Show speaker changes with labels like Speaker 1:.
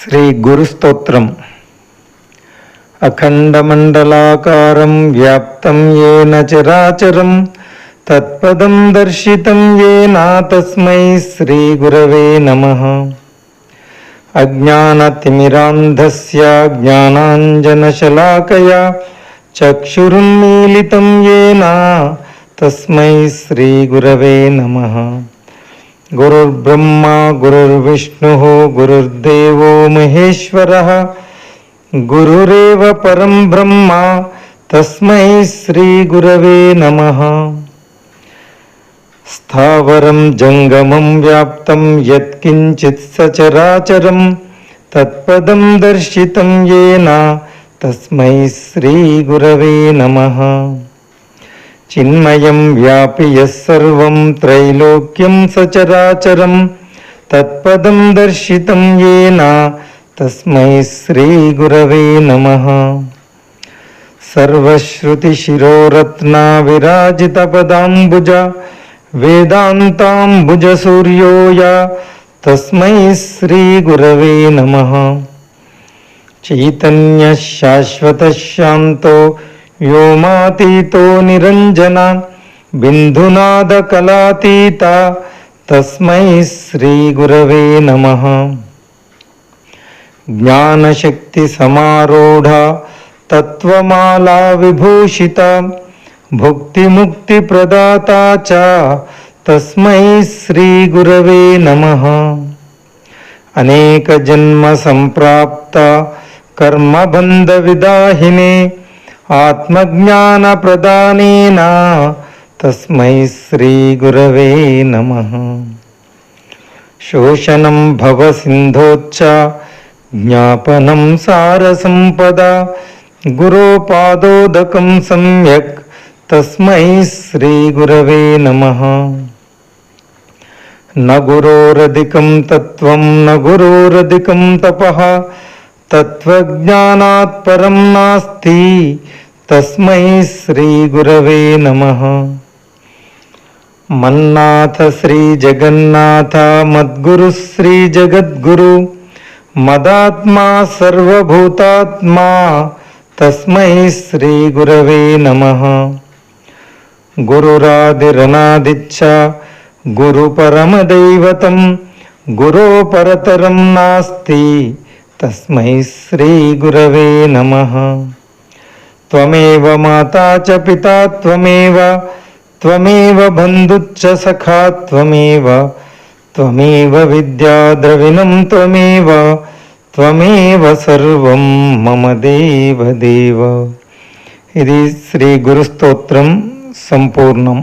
Speaker 1: శ్రీ గురుస్తోత్రం. అఖండమండలాకారం వ్యాప్తం ఏన చరాచరం తత్పదం దర్శితం ఏనా తస్మై శ్రీ గురవే నమ. అజ్ఞానతిమిరాంధస్య జ్ఞానాంజనశలాకయా చక్షురున్మీలితం ఏనా తస్మై శ్రీ గురవే నమ. గురుర్బ్రహ్మ గురుర్విష్ణు గురుర్దేవో మహేశ్వర గురురేవ పరం బ్రహ్మ తస్మై శ్రీ గురవే నమ స్థావరం జంగమం వ్యాప్తం యత్కించిత్ సచరాచరం తత్పదం దర్శితం ఏన తస్మై శ్రీ గురవే నమః చిన్మయం వ్యాపి యస్సర్వం త్రైలోక్యం సచరాచరం తత్పదం దర్శితం ఏన తస్మై శ్రీ గురవే నమః. సర్వశ్రుతిశిరోరత్నా విరాజితపదాంబుజ వేదాంతాంబుజ సూర్యోయ తస్మై శ్రీ గురవే నమ. చైతన్య శాశ్వత శాంతో व्योमातीतो निरञ्जनान् बिन्धुनादकलातीता तस्मै श्रीगुरवे नमः। ज्ञानशक्तिसमारूढा तत्त्वमाला विभूषिता, भुक्तिमुक्तिप्रदाता च, तस्मै श्रीगुरवे नमः। अनेकजन्मसम्प्राप्ता कर्मबन्धविदाहिने శ్రీ గురవే నమః అనేక జన్మ సంప్రాప్త కర్మబంధ విదాహినే ఆత్మజ్ఞాన ప్రదానేన తస్మై శ్రీ గురవే నమ శోషణం భవ సింధోచ్చ జ్ఞాపనం సార సంపద గురోపాదోదకం సమ్యక్ తస్మై శ్రీ గురవే నమః न गुरोरधिकं तत्त्वं न गुरोरधिकं तपः तत्त्वज्ञानात् परं नास्ति। तस्मै श्रीगुरवे नमः। मन्नाथ श्रीजगन्नाथ, मद्गुरुः श्रीजगद्गुरु, मदात्मा सर्वभूतात्मा, तस्मै श्रीगुरवे नमः। गुरुरादिरनादिच्छ, गुरुपरमदैवतं, गुरोपरतरं नास्ति। తస్మై శ్రీగురవే నమ త్వమేవ మాతా చ పితా త్వమేవ త్వమేవ బంధుచ్చ సఖా త్వమేవ త్వమేవ విద్యాద్రవిణం త్వమేవ త్వమేవ సర్వం మమ దేవ దేవ ఇది శ్రీ గురుస్తోత్రం సంపూర్ణం